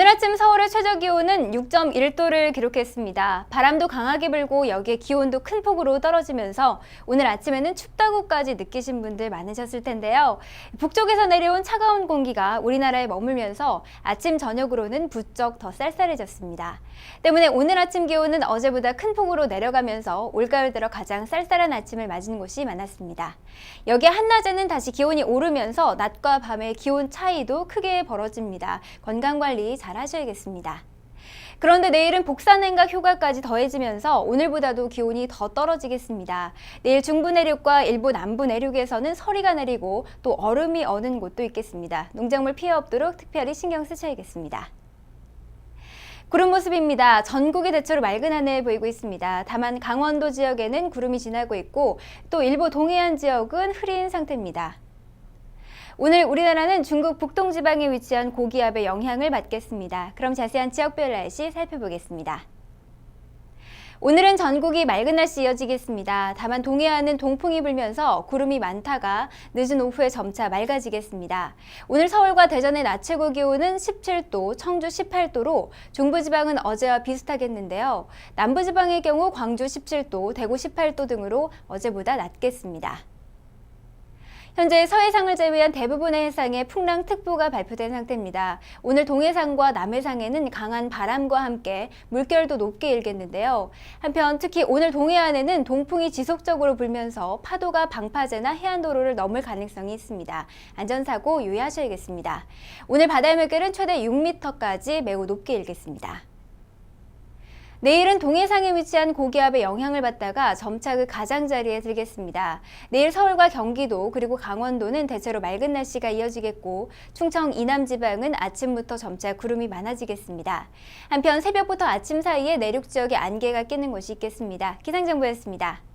오늘 아침 서울 최저 기온은 6.1도를 기록했습니다. 바람도 강하게 불고 여기에 기온도 큰 폭으로 떨어지면서 오늘 아침에는 춥다고까지 느끼신 분들 많으셨을 텐데요. 북쪽에서 내려온 차가운 공기가 우리나라에 머물면서 아침 저녁으로는 부쩍 더 쌀쌀해졌습니다. 때문에 오늘 아침 기온은 어제보다 큰 폭으로 내려가면서 올가을 들어 가장 쌀쌀한 아침을 맞은 곳이 많았습니다. 여기에 한낮에는 다시 기온이 오르면서 낮과 밤의 기온 차이도 크게 벌어집니다. 건강 관리 잘 하셔야겠 습니다. 그런데 내일은 복사냉각 효과까지 더해지면서 오늘보다도 기온이 더 떨어지겠습니다. 내일 중부 내륙과 일부 남부 내륙에서는 서리가 내리고 또 얼음이 어는 곳도 있겠습니다. 농작물 피해 없도록 특별히 신경 쓰셔야겠습니다. 구름 모습입니다. 전국이 대체로 맑은 하늘 보이고 있습니다. 다만 강원도 지역에는 구름이 지나고 있고 또 일부 동해안 지역은 흐린 상태입니다. 오늘 우리나라는 중국 북동 지방에 위치한 고기압의 영향을 받겠습니다. 그럼 자세한 지역별 날씨 살펴보겠습니다. 오늘은 전국이 맑은 날씨 이어지겠습니다. 다만 동해안은 동풍이 불면서 구름이 많다가 늦은 오후에 점차 맑아지겠습니다. 오늘 서울과 대전의 낮 최고 기온은 17도, 청주 18도로 중부지방은 어제와 비슷하겠는데요. 남부지방의 경우 광주 17도, 대구 18도 등으로 어제보다 낮겠습니다. 현재 서해상을 제외한 대부분의 해상에 풍랑특보가 발표된 상태입니다. 오늘 동해상과 남해상에는 강한 바람과 함께 물결도 높게 일겠는데요. 한편 특히 오늘 동해안에는 동풍이 지속적으로 불면서 파도가 방파제나 해안도로를 넘을 가능성이 있습니다. 안전사고 유의하셔야겠습니다. 오늘 바다의 물결은 최대 6m까지 매우 높게 일겠습니다. 내일은 동해상에 위치한 고기압의 영향을 받다가 점차 그 가장자리에 들겠습니다. 내일 서울과 경기도 그리고 강원도는 대체로 맑은 날씨가 이어지겠고 충청 이남 지방은 아침부터 점차 구름이 많아지겠습니다. 한편 새벽부터 아침 사이에 내륙 지역에 안개가 끼는 곳이 있겠습니다. 기상정보였습니다.